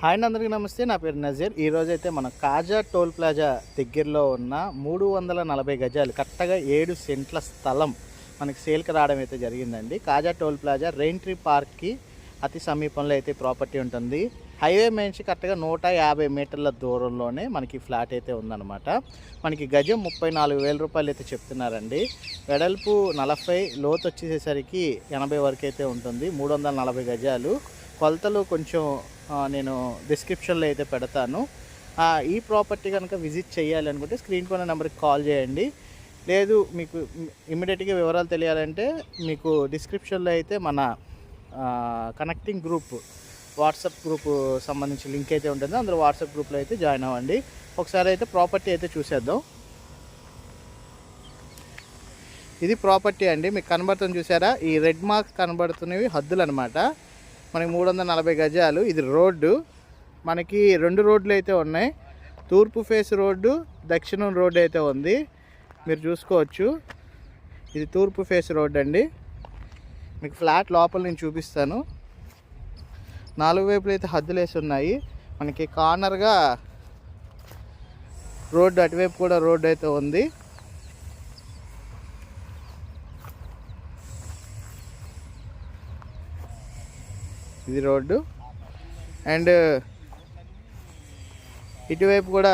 Hi అందరికీ నమస్తే నా పేరు నజీర్. ఈరోజైతే అయితే మన కాజా టోల్ ప్లాజా దగ్గరలో ఉన్న మూడు వందల నలభై గజాలు కరెక్ట్గా ఏడు సెంట్ల స్థలం మనకి సేల్కి రావడం అయితే జరిగిందండి. కాజా టోల్ ప్లాజా రెయింట్రీ పార్క్కి అతి సమీపంలో అయితే ప్రాపర్టీ ఉంటుంది. హైవే నుంచి కరెక్ట్గా నూట యాభై మీటర్ల దూరంలోనే మనకి ఫ్లాట్ అయితే ఉందన్నమాట. మనకి గజం ముప్పై నాలుగు వేల రూపాయలు అయితే చెప్తున్నారండి. వెడల్పు నలభై లోతు వచ్చేసేసరికి ఎనభై వరకు అయితే ఉంటుంది మూడు వందల నలభై గజాలు. కొలతలు కొంచెం నేను డిస్క్రిప్షన్లో అయితే పెడతాను. ఈ ప్రాపర్టీ కనుక విజిట్ చేయాలి అనుకుంటే స్క్రీన్ పైన నెంబర్కి కాల్ చేయండి. లేదు మీకు ఇమ్మీడియట్గా వివరాలు తెలియాలంటే మీకు డిస్క్రిప్షన్లో అయితే మన కనెక్టింగ్ గ్రూప్ వాట్సాప్ గ్రూప్ సంబంధించి లింక్ అయితే ఉంటుంది. అందులో వాట్సాప్ గ్రూప్లో అయితే జాయిన్ అవ్వండి. ఒకసారి అయితే ప్రాపర్టీ అయితే చూసేద్దాం. ఇది ప్రాపర్టీ అండి. మీకు కనబడుతుంది చూసారా? ఈ రెడ్ మార్క్స్ కనబడుతున్నవి హద్దులు అనమాట మనకి మూడు వందల నలభై గజాలు. ఇది రోడ్డు. మనకి రెండు రోడ్లు అయితే ఉన్నాయి. తూర్పు ఫేస్ రోడ్డు దక్షిణం రోడ్డు అయితే ఉంది. మీరు చూసుకోవచ్చు. ఇది తూర్పు ఫేస్ రోడ్ అండి. మీకు ఫ్లాట్ లోపల నేను చూపిస్తాను. నాలుగు వైపులు అయితే హద్దులు వేసి ఉన్నాయి. మనకి కార్నర్గా రోడ్డు అటువైపు కూడా రోడ్డు అయితే ఉంది. ఇది రోడ్డు. అండ్ ఇటువైపు కూడా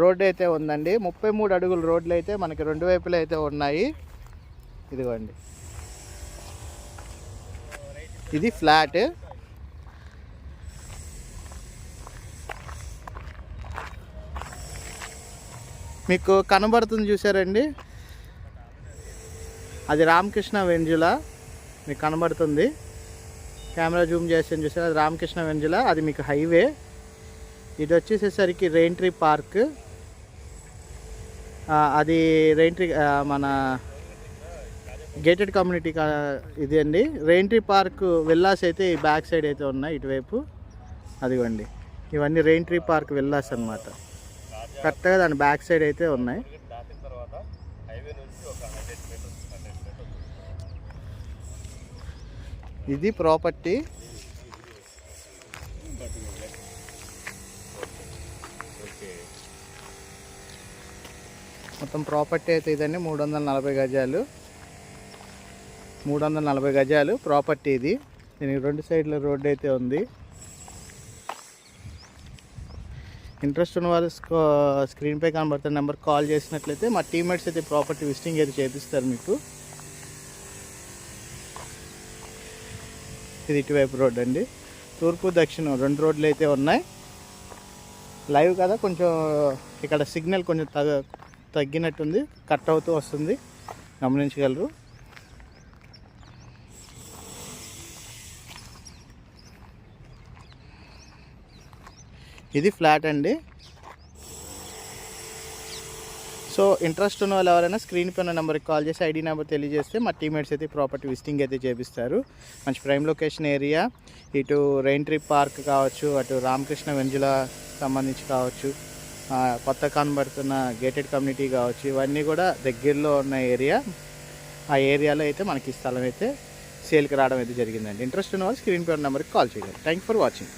రోడ్డు అయితే ఉందండి. ముప్పై మూడు అడుగుల రోడ్లు అయితే మనకి రెండు వైపులు అయితే ఉన్నాయి. ఇదిగోండి. ఇది ఫ్లాట్. మీకు కనబడుతుంది చూసారండి అది రామకృష్ణ వెంజుల. మీకు కనబడుతుంది. కెమెరా జూమ్ చేసి చూసారు? అది రామకృష్ణ వెంజుల అది మీకు హైవే. ఇది వచ్చేసేసరికి రెయింట్రీ పార్క్. అది రెయింట్రీ మన గేటెడ్ కమ్యూనిటీ కా- ఇది అండి. రెయింట్రీ పార్క్ విల్లాస్ అయితే ఈ బ్యాక్ సైడ్ అయితే ఉన్నాయి ఇటువైపు. అదిగోండి. ఇవన్నీ రెయింట్రీ పార్క్ విల్లాస్ అనమాట కరెక్ట్గా దాని బ్యాక్ సైడ్ అయితే ఉన్నాయి. ఇది ప్రాపర్టీ. మొత్తం ప్రాపర్టీ అయితే ఇదండి మూడు వందల నలభై గజాలు. మూడు వందల నలభై గజాలు ప్రాపర్టీ ఇది. దీనికి రెండు సైడ్ల రోడ్డు అయితే ఉంది. ఇంట్రెస్ట్ ఉన్న వాళ్ళు స్క్రీన్పై కనబడుతున్న నెంబర్ కాల్ చేసినట్లయితే మా టీమ్మేట్స్ అయితే ప్రాపర్టీ విజిటింగ్ అయితే చేపిస్తారు మీకు. ఇది ఇటువైపు రోడ్ అండి. తూర్పు దక్షిణం రెండు రోడ్లు అయితే ఉన్నాయి. లైవ్ కదా కొంచెం ఇక్కడ సిగ్నల్ కొంచెం తగ్గ తగ్గినట్టుంది కట్ అవుతూ వస్తుంది. గమనించగలరు. ఇది ఫ్లాట్ అండి. సో ఇంట్రెస్ట్ ఉన్న వాళ్ళు ఎవరైనా స్క్రీన్ పైన నెంబర్కి కాల్ చేసి ఐడి నెంబర్ తెలియజేస్తే మా టీమేట్స్ అయితే ప్రాపర్టీ విజిటింగ్ అయితే చేపిస్తారు. మంచి ప్రైమ్ లొకేషన్ ఏరియా ఇటు రెయిన్ ట్రీ పార్క్ కావచ్చు అటు రామకృష్ణ వెంజుల సంబంధించి కావచ్చు కొత్త కనబడుతున్న గేటెడ్ కమ్యూనిటీ కావచ్చు ఇవన్నీ కూడా దగ్గరలో ఉన్న ఏరియా ఆ ఏరియాలో అయితే మనకి స్థలం అయితే సేల్కి రావడం అయితే జరిగిందండి. ఇంట్రెస్ట్ ఉన్న వాళ్ళు స్క్రీన్ పైన నెంబర్కి కాల్ చేయాలి థ్యాంక్ ఫర్ వాచింగ్